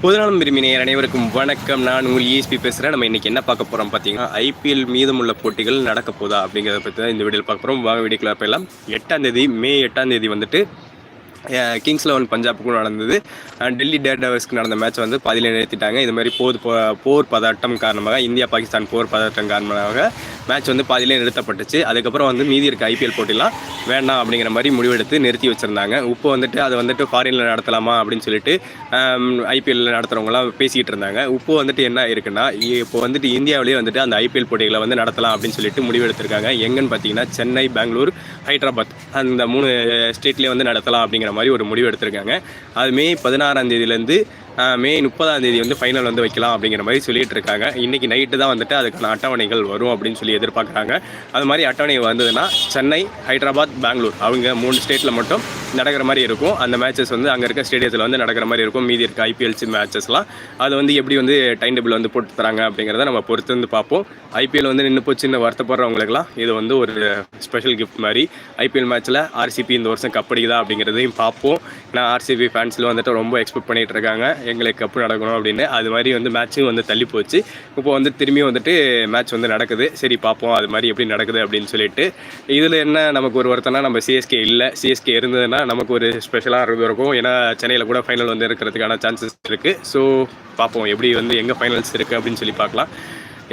பொதுநலம் விரும்பின அனைவருக்கும் வணக்கம். நான் உங்கள் இஎஸ்பி பேசுகிறேன் நம்ம இன்றைக்கி என்ன பார்க்க போகிறோம் பார்த்தீங்கன்னா ஐபிஎல் மீதமுள்ள போட்டிகள் நடக்க போதா அப்படிங்கிறத பற்றி தான் இந்த வீடியோவில் பார்க்க போகிறோம் வாங்க வீடியோக்குள்ள போயிடலாம். எட்டாம் தேதி மே எட்டாம் தேதி வந்துட்டு கிங்ஸ் லெவன் பஞ்சாபுக்கும் நடந்தது. டெல்லி டேர் டவர்ஸ்க்கு நடந்த மேட்ச் வந்து பாதியில் நிறுத்திட்டாங்க. இது மாதிரி போர் போ- போர் பதட்டம் காரணமாக இந்தியா பாகிஸ்தான் போர் பதட்டம் காரணமாக மேட்ச் வந்து பாதியிலே நிறுத்தப்பட்டுச்சு. அதுக்கப்புறம் வந்து மீதி இருக்க ஐபிஎல் போட்டிலாம் வேண்டாம் அப்படிங்கிற மாதிரி முடிவெடுத்து நிறுத்தி வச்சுருந்தாங்க. இப்போ வந்துட்டு அதை வந்துட்டு ஃபாரினில் நடத்தலாமா அப்படின்னு சொல்லிட்டு ஐபிஎல்லில் நடத்துகிறவங்களாம் பேசிக்கிட்டு இருந்தாங்க. இப்போ வந்துட்டு என்ன இருக்குன்னா இப்போ வந்துட்டு இந்தியாவிலேயே வந்துட்டு அந்த ஐபிஎல் போட்டிகளை வந்து நடத்தலாம் அப்படின்னு சொல்லிட்டு முடிவெடுத்திருக்காங்க. எங்கன்னு பார்த்தீங்கன்னா சென்னை பெங்களூர் ஹைதராபாத். அந்த மூணு ஸ்டேட்லேயே வந்து நடத்தலாம் அப்படிங்கிற மாதிரி ஒரு முடிவு எடுத்திருக்காங்க. அது மே பதினாறாம் தேதியிலேருந்து மே முப்பதாம் தேதி வந்து ஃபைனல் வந்து வைக்கலாம் அப்படிங்கிற மாதிரி சொல்லிட்டு இருக்காங்க. இன்னைக்கு நைட்டு தான் வந்துட்டு அதுக்கான அட்டவணைகள் வரும் அப்படின்னு சொல்லி எதிர்பார்க்குறாங்க. அது மாதிரி அட்டவணை வந்ததுன்னா சென்னை ஹைதராபாத் பெங்களூர். அவங்க மூணு ஸ்டேட்டில் மட்டும் நடக்கிற மாதிரி இருக்கும். அந்த மேட்சஸ் வந்து அங்கே இருக்க ஸ்டேடியத்தில் வந்து நடக்கிற மாதிரி இருக்கும். மீதி இருக்க ஐபிஎல்சி மேட்சஸ்லாம் அது வந்து எப்படி வந்து டைம் டேபிள் வந்து போட்டு தராங்க அப்படிங்கிறத நம்ம பொறுத்து வந்து பார்ப்போம். ஐபிஎல் வந்து நின்று போச்சு போச்சுன்னு வருத்தப்படுறவங்களுக்குலாம் இது வந்து ஒரு ஸ்பெஷல் கிஃப்ட் மாதிரி. ஐபிஎல் மேட்ச்சில் ஆர்சிபி இந்த வருஷம் கப் அடிக்குதா அப்படிங்கிறதையும் பார்ப்போம். நான் ஆர்சிபி ஃபேன்ஸில் வந்துட்டு ரொம்ப எக்ஸ்பெக்ட் பண்ணிகிட்டு இருக்காங்க. எங்களுக்கு கப்பு நடக்கணும் அப்படின்னு. அது மாதிரி வந்து மேட்ச்சும் வந்து தள்ளி போச்சு. இப்போ வந்து திரும்பியும் வந்துட்டு மேட்ச் வந்து நடக்குது. சரி பார்ப்போம். அது மாதிரி எப்படி நடக்குது அப்படின்னு சொல்லிட்டு. இதில் என்ன நமக்கு ஒரு வருத்தம்னா நம்ம சிஎஸ்கே இல்லை. சிஎஸ்கே இருந்ததுன்னா நமக்கு ஒரு ஸ்பெஷலாக இருக்கும். ஏன்னா சென்னையில் கூட ஃபைனல் வந்து இருக்கிறதுக்கான சான்சஸ் இருக்குது ஸோ பார்ப்போம் எப்படி வந்து எங்கே ஃபைனல்ஸ் இருக்குது அப்படின்னு சொல்லி பார்க்கலாம்.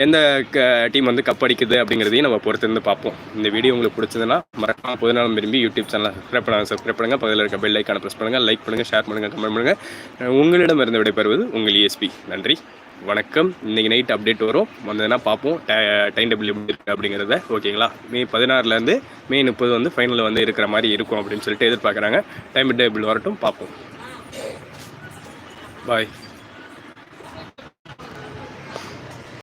எந்த க டீம் வந்து கப் அடிக்குது அப்படிங்கிறதையும் நம்ம பொறுத்திருந்து பார்ப்போம். இந்த வீடியோ உங்களுக்கு பிடிச்சதுன்னா மறக்காம பொதுநாளும் விரும்பி யூடியூப் சேனலை சப்ஸ்கிரைப் பண்ணாங்க சப்ஸ்கிரைப் பண்ணுங்கள் பதில் இருக்க பெல் ஐக்கான ப்ரெஸ் பண்ணுங்கள் லைக் பண்ணுங்கள் ஷேர் பண்ணுங்கள் கமெண்ட் பண்ணுங்கள் உங்களிடம் இருந்து விடைபெறுவது உங்கள் இஎஸ்பி நன்றி. வணக்கம். இன்றைக்கி நைட் அப்டேட் வரும். வந்ததுன்னா பார்ப்போம் டைம் டேபிள் எப்படி இருக்குது அப்படிங்கிறத. ஓகேங்களா மே பதினாறுலேருந்து மே முப்பது வந்து ஃபைனலில் வந்து இருக்கிற மாதிரி இருக்கும் அப்படின்னு சொல்லிட்டு எதிர்பார்க்குறாங்க. டைம் டேபிள் வரட்டும் பார்ப்போம் பாய்